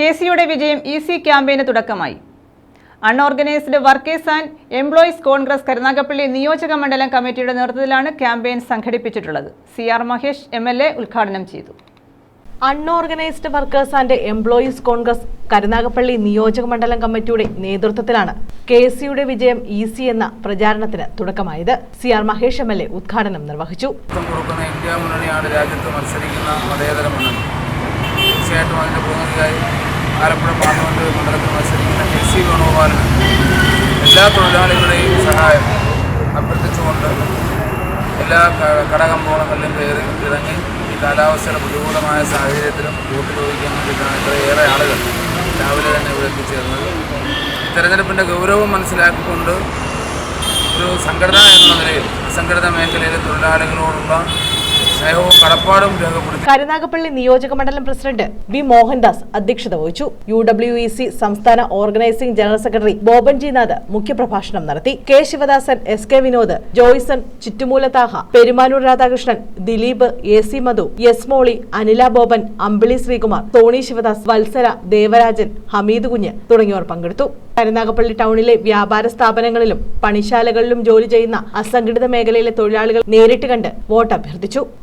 K സിയുടെ വിജയം E C ക്യാമ്പയിന് തുടക്കമായി. Unorganised workers and employees Congress Karunagappally നിയോജക മണ്ഡലം കമ്മിറ്റിയുടെ നേതൃത്വത്തിലാണ് campaign സംഘടിപ്പിച്ചിട്ടുള്ളത്. C R Mahesh M L A ഉദ്ഘാടനം ചെയ്തു. Unorganised workers and employees Congress Karunagappally നിയോജക മണ്ഡലം കമ്മിറ്റിയുടെ നേതൃത്വത്തിലാണ് കെ സിയുടെ വിജയം ഇ സി എന്ന പ്രചാരണത്തിന് തുടക്കമായത്. C R Mahesh M L A ഉദ്ഘാടനം നിർവഹിച്ചു. നേതൃത്വം ഇന്ത്യ മുന്നണിയാണ് രാജ്യത്ത് മത്സരിക്കുന്ന മതേതര മുന്നണി തീർച്ചയായിട്ടും അതിന്റെ പ്രതിനിധിയായി ആലപ്പുഴ പാർലമെന്റ് മണ്ഡലത്തിൽ മത്സരിക്കുന്ന കെ സി വേണുഗോപാലിന് എല്ലാ തൊഴിലാളികളുടെയും സഹായം അഭ്യർത്ഥിച്ചുകൊണ്ട് എല്ലാ കടകമ്പോളങ്ങളിലും കയറി ഇറങ്ങി ഈ കാലാവസ്ഥയുടെ പ്രതികൂലമായ സാഹചര്യത്തിലും വോട്ട് ചോദിക്കാൻ വേണ്ടിയിട്ടാണ് ഇത്രയേറെ ആളുകൾ രാവിലെ തന്നെ ഇവിടെ എത്തിച്ചേർന്നത്. തെരഞ്ഞെടുപ്പിന്റെ ഗൗരവം മനസ്സിലാക്കിക്കൊണ്ട് ഒരു സംഘടന എന്ന നിലയിൽ അസംഘടിത മേഖലയിലെ തൊഴിലാളികളോടുള്ള രേഖപ്പെടുത്തി. കരുനാഗപ്പള്ളി നിയോജക മണ്ഡലം പ്രസിഡന്റ് വി മോഹൻദാസ് അധ്യക്ഷത വഹിച്ചു. യു ഡബ്ല്യു ഇ സി സംസ്ഥാന organising general secretary Boban Nath മുഖ്യപ്രഭാഷണം നടത്തി. K Sivadasan S K Vinod Joyson ചുറ്റുമൂലത്താഹ Perumanoor Radhakrishnan Dileep A C Madhu S Molly Anila Boban Ambili Sreekumar തോണി ശിവദാസ് വത്സര ദേവരാജൻ ഹമീദ് കുഞ്ഞ് തുടങ്ങിയവർ പങ്കെടുത്തു. കരുനാഗപ്പള്ളി ടൗണിലെ വ്യാപാര സ്ഥാപനങ്ങളിലും പണിശാലകളിലും ജോലി ചെയ്യുന്ന അസംഘടിത മേഖലയിലെ തൊഴിലാളികൾ നേരിട്ട് കണ്ട് വോട്ട് അഭ്യർത്ഥിച്ചു